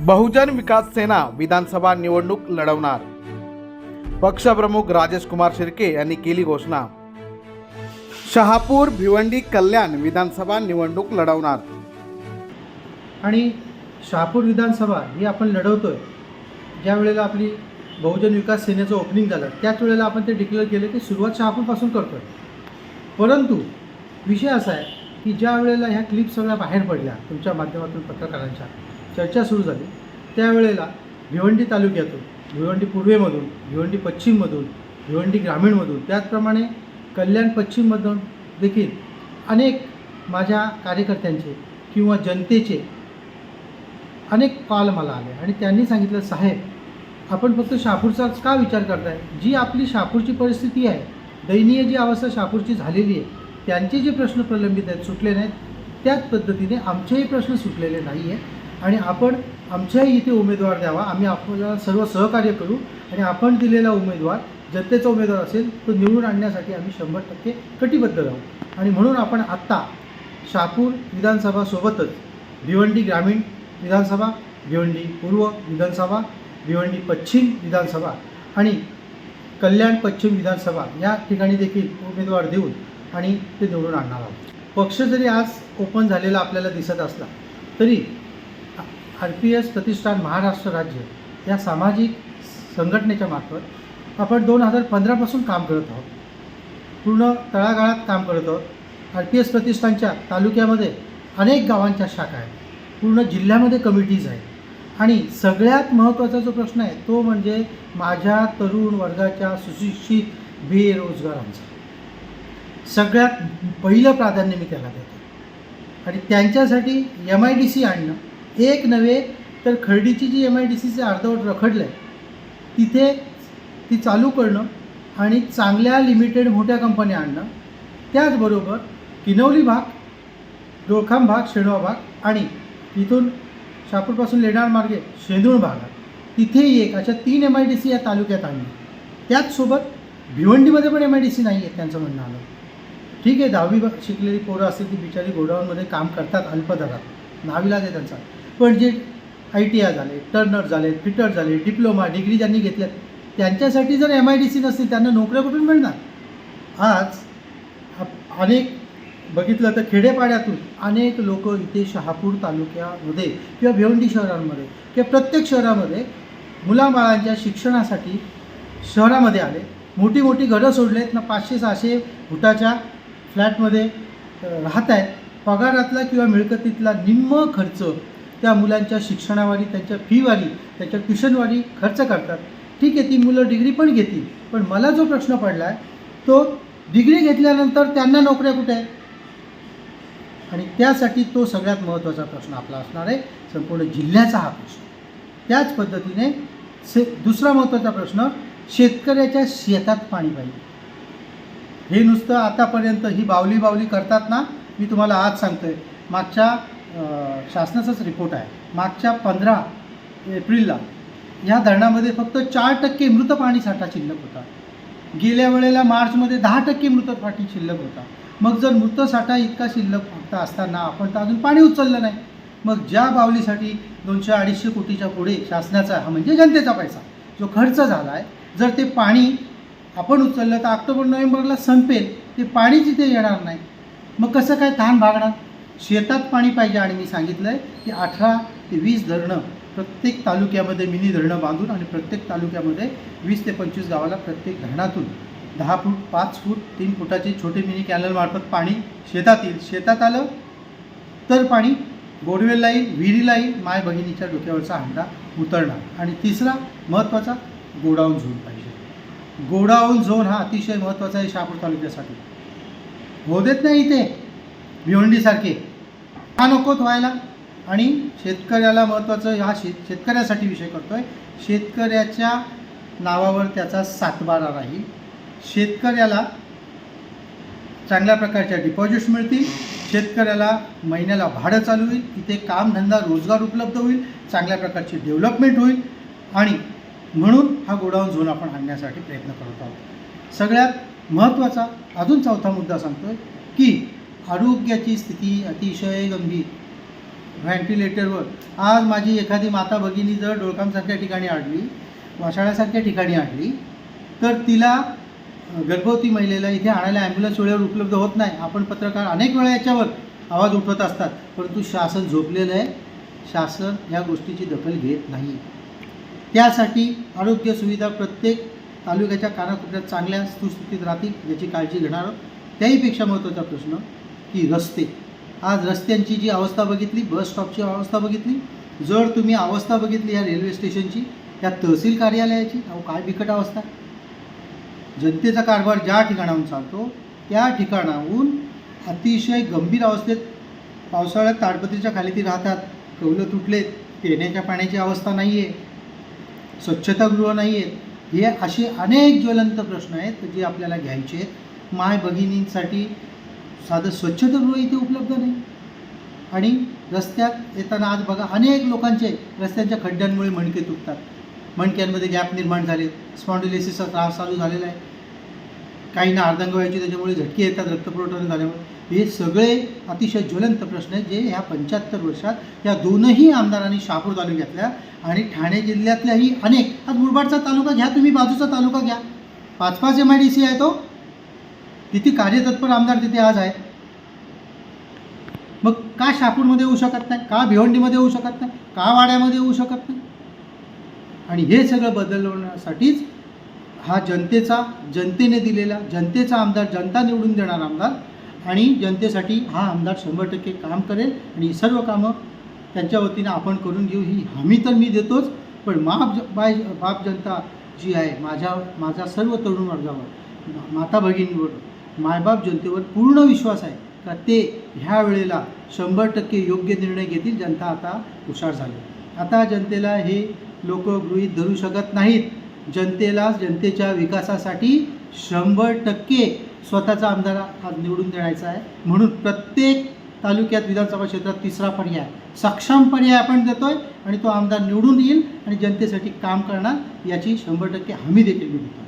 बहुजन विकास सेना विधानसभा निवडणूक लढवणार. पक्षप्रमुख राजेश कुमार शिर्के यांनी केली घोषणा. शहापूर भिवंडी कल्याण विधानसभा निवडणूक लढवणार. आणि शहापूर विधानसभा ही आपण लढवतोय. ज्या वेळेला आपली बहुजन विकास सेनेचं ओपनिंग झालं त्याच वेळेला आपण ते डिक्लेअर केलं की सुरुवात शहापूरपासून करतोय. परंतु विषय असा आहे की ज्या वेळेला ह्या क्लिप सगळ्या बाहेर पडल्या तुमच्या माध्यमातून पत्रकारांच्या चर्चा सुरू झाली. त्यावेळेला भिवंडी तालुक्यातून भिवंडी पूर्वेमधून भिवंडी पश्चिममधून भिवंडी ग्रामीणमधून त्याचप्रमाणे कल्याण पश्चिममधून देखील अनेक माझ्या कार्यकर्त्यांचे किंवा जनतेचे अनेक कॉल मला आले. आणि त्यांनी सांगितलं साहेब आपण फक्त शहापूरचाच का विचार करताय? जी आपली शहापूरची परिस्थिती आहे दयनीय जी अवस्था शहापूरची झालेली आहे त्यांचे जे प्रश्न प्रलंबित आहेत सुटले नाहीत त्याच पद्धतीने आमचेही प्रश्न सुटलेले नाही आहेत आणि आपण आमच्याही इथे उमेदवार द्यावा. आम्ही आपल्याला सर्व सहकार्य करू आणि आपण दिलेला उमेदवार जनतेचा उमेदवार असेल तो निवडून आणण्यासाठी आम्ही शंभर टक्के कटिबद्ध राहू. आणि म्हणून आपण आत्ता शहापूर विधानसभासोबतच भिवंडी ग्रामीण विधानसभा भिवंडी पूर्व विधानसभा भिवंडी पश्चिम विधानसभा आणि कल्याण पश्चिम विधानसभा या ठिकाणी देखील उमेदवार देऊन आणि ते निवडून आणणार आहोत. पक्ष जरी आज ओपन झालेला आपल्याला दिसत असला तरी आर पी एस प्रतिष्ठान महाराष्ट्र राज्य या सामाजिक संघटनेच्या मार्फत आपण दोन हजार पंधरापासून काम करत आहोत. पूर्ण तळागाळात काम करत आहोत. आर पी एस प्रतिष्ठानच्या तालुक्यामध्ये अनेक गावांच्या शाखा आहेत. पूर्ण जिल्ह्यामध्ये कमिटीज आहेत. आणि सगळ्यात महत्त्वाचा जो प्रश्न आहे तो म्हणजे माझ्या तरुण वर्गाच्या सुशिक्षित बेरोजगारांचा सगळ्यात पहिलं प्राधान्य मी त्याला देतो. आणि त्यांच्यासाठी एम आय डी सी आणणं एक नव्हे तर खर्डीची जी एम आय डी सीचे अर्धवट रखडलं आहे तिथे ती चालू करणं आणि चांगल्या लिमिटेड मोठ्या कंपन्या आणणं त्याचबरोबर किनवली भाग डोळखाम भाग शेणवा भाग आणि इथून शापूरपासून लेणार मार्गे शेंदूळ भागात तिथेही एक अशा तीन एम आय डी सी या तालुक्यात आणली. त्याचसोबत भिवंडीमध्ये पण एम आय डी सी नाही आहे त्यांचं म्हणणं आलं. ठीक आहे दहावी शिकलेली पोरं असतील ती बिचारी गोडाऊनमध्ये काम करतात अल्पदरात. नाविला आहे त्यांचा. पण जे आय टी आय झाले टर्नर झाले फिटर झाले डिप्लोमा डिग्री ज्यांनी घेतल्या त्यांच्यासाठी जर एम आय डी सी नसतील त्यांना नोकऱ्या कुठून मिळणार? आज अनेक बघितलं तर खेडेपाड्यातून अनेक लोक इथे शहापूर तालुक्यामध्ये किंवा भिवंडी शहरांमध्ये किंवा प्रत्येक शहरामध्ये मुलाबाळांच्या शिक्षणासाठी शहरामध्ये आले. मोठी मोठी घरं सोडलेत. ना पाचशे सहाशे फुटाच्या फ्लॅटमध्ये राहत आहेत पगारातला किंवा मिळकतीतला निम्म खर्च त्या मुलांच्या शिक्षणावारी त्यांच्या फीवारी त्यांच्या ट्युशनवारी खर्च करतात. ठीक आहे ती मुलं डिग्री पण घेतील पण मला जो प्रश्न पडला आहे तो डिग्री घेतल्यानंतर त्यांना नोकऱ्या कुठे आहे आणि त्यासाठी तो सगळ्यात महत्त्वाचा प्रश्न आपला असणार आहे संपूर्ण जिल्ह्याचा हा प्रश्न. त्याच पद्धतीने से दुसरा महत्त्वाचा प्रश्न शेतकऱ्याच्या शेतात पाणी पाहिजे. हे नुसतं आतापर्यंत ही बावली बावली करतात ना मी तुम्हाला आज सांगतो आहे मागच्या शासनाचाच रिपोर्ट आहे. मागच्या पंधरा एप्रिलला ह्या धरणामध्ये फक्त चार टक्के मृत पाणी साठा शिल्लक होता. गेल्या वेळेला मार्चमध्ये दहा टक्के मृत पाणी शिल्लक होता. मग जर मृत साठा इतका शिल्लक फक्त असताना आपण तर अजून पाणी उचललं नाही. मग ज्या बावलीसाठी दोनशे अडीचशे कोटीच्या पुढे शासनाचा हा म्हणजे जनतेचा पैसा जो खर्च झाला आहे जर ते पाणी आपण उचललं तर ऑक्टोबर नोव्हेंबरला संपेल ते पाणी तिथे येणार नाही. मग कसं काय तहान भागणार? शेतात पाणी पाहिजे आणि मी सांगितलं आहे की अठरा ते वीस धरणं प्रत्येक तालुक्यामध्ये मिनी धरणं बांधून आणि प्रत्येक तालुक्यामध्ये वीस ते पंचवीस गावाला प्रत्येक धरणातून दहा फूट पाच फूट तीन फुटाचे छोटे मिनी कॅनलमार्फत पाणी शेतात येईल. शेतात आलं तर पाणी बोरवेलला येईल विहिरीला येईल माय बहिणीच्या डोक्यावरचा हंडा उतरणार. आणि तिसरा महत्त्वाचा गोडाऊन झोन पाहिजे. गोडाऊन झोन हा अतिशय महत्त्वाचा आहे शहापूर तालुक्यासाठी. हो देत नाही इथे. भिवंडीसारखे. हा नकोत व्हायला आणि शेतकऱ्याला महत्त्वाचं हा शेत शेतकऱ्यासाठी विषय करतो आहे शेतकऱ्याच्या नावावर त्याचा सातबारा राहील. शेतकऱ्याला चांगल्या प्रकारच्या डिपॉझिट्स मिळतील. शेतकऱ्याला महिन्याला भाडं चालू होईल. तिथे कामधंदा रोजगार उपलब्ध होईल. चांगल्या प्रकारची डेव्हलपमेंट होईल. आणि म्हणून हा गोडाऊन झोन आपण आणण्यासाठी प्रयत्न करत आहोत. सगळ्यात महत्त्वाचा अजून चौथा मुद्दा सांगतो आहे की आरोग्याची स्थिती अतिशय गंभीर. व्हेंटिलेटरवर. आज माझी एखादी माता भगिनी जर डोळकामसारख्या ठिकाणी आडली वाशाळ्यासारख्या ठिकाणी आडली तर तिला गर्भवती महिलेला इथे आणायला ॲम्ब्युलन्स वेळेवर उपलब्ध होत नाही. आपण पत्रकार अनेक वेळा याच्यावर आवाज उठवत असतात. परंतु शासन झोपलेलं आहे. शासन या गोष्टीची दखल घेत नाही. त्यासाठी आरोग्य सुविधा प्रत्येक तालुक्याच्या कानाकोपऱ्यात चांगल्या सुस्थितीत राहतील याची काळजी घेणार आहोत. त्याहीपेक्षा महत्त्वाचा प्रश्न की रस्ते. आज रस्त्यांची जी अवस्था बघितली बस स्टॉपची अवस्था बघितली जर तुम्ही अवस्था बघितली या रेल्वे स्टेशनची त्या तहसील कार्यालयाची अहो काय बिकट अवस्था. जनतेचा कारभार ज्या ठिकाणाहून चालतो त्या ठिकाणाहून अतिशय गंभीर अवस्थेत पावसाळ्यात ताडपत्रीच्या खाली ती राहतात. कौलं तुटलेत पिण्याच्या पाण्याची अवस्था नाही आहे स्वच्छतागृह नाही आहेत हे असे अनेक ज्वलंत प्रश्न आहेत जे आपल्याला घ्यायचे आहेत. माय भगिनींसाठी साधं स्वच्छतागृह इथे उपलब्ध नाही. आणि रस्त्यात येताना आज बघा अनेक लोकांचे रस्त्यांच्या खड्ड्यांमुळे मणके तुटतात. मणक्यांमध्ये गॅप निर्माण झाले. स्पॉन्डिलेसिसचा त्रास चालू झालेला आहे. काहींना अर्धांग व्हायची त्याच्यामुळे झटके येतात रक्तपुरवठा झाल्यामुळे. हे सगळे अतिशय ज्वलंत प्रश्न आहेत जे ह्या पंच्याहत्तर वर्षात या दोनही आमदारांनी शहापूर तालुक्यातल्या आणि ठाणे जिल्ह्यातल्याही अनेक. आज मुरबाडचा तालुका घ्या तुम्ही बाजूचा तालुका घ्या. पाच पाच एम आय डी सी आहे तो. किती कार्यतत्पर आमदार तिथे आज आहेत. मग का शापूरमध्ये होऊ शकत नाही? का भिवंडीमध्ये होऊ शकत नाही? का वाड्यामध्ये होऊ शकत नाही? आणि हे सगळं बदलवण्यासाठीच हा जनतेचा जनतेने दिलेला जनतेचा आमदार जनता निवडून देणार आमदार आणि जनतेसाठी हा आमदार शंभर टक्के काम करेल आणि ही सर्व कामं त्यांच्या वतीनं आपण करून घेऊ. ही हमी तर मी देतोच पण माप ज- बाय बाप जनता जी आहे माझ्या माझा सर्व तरुण वर्गावर माता भगिनींवर मायबाप जनतेवर पूर्ण विश्वास आहे का ते ह्या वेळेला शंभर टक्के योग्य निर्णय घेतील? जनता आता हुशार झाली. आता जनतेला हे लोक गृहीत धरू शकत नाहीत. जनतेला जनतेच्या विकासासाठी शंभर टक्के स्वतःचा आमदार आज निवडून देण्याचा आहे. म्हणून प्रत्येक तालुक्यात विधानसभा क्षेत्रात तिसरा पर्याय सक्षम पर्याय आपण देतोय आणि तो आमदार निवडून येईल आणि जनतेसाठी काम करणार याची शंभर टक्के हमी देखील मी देतो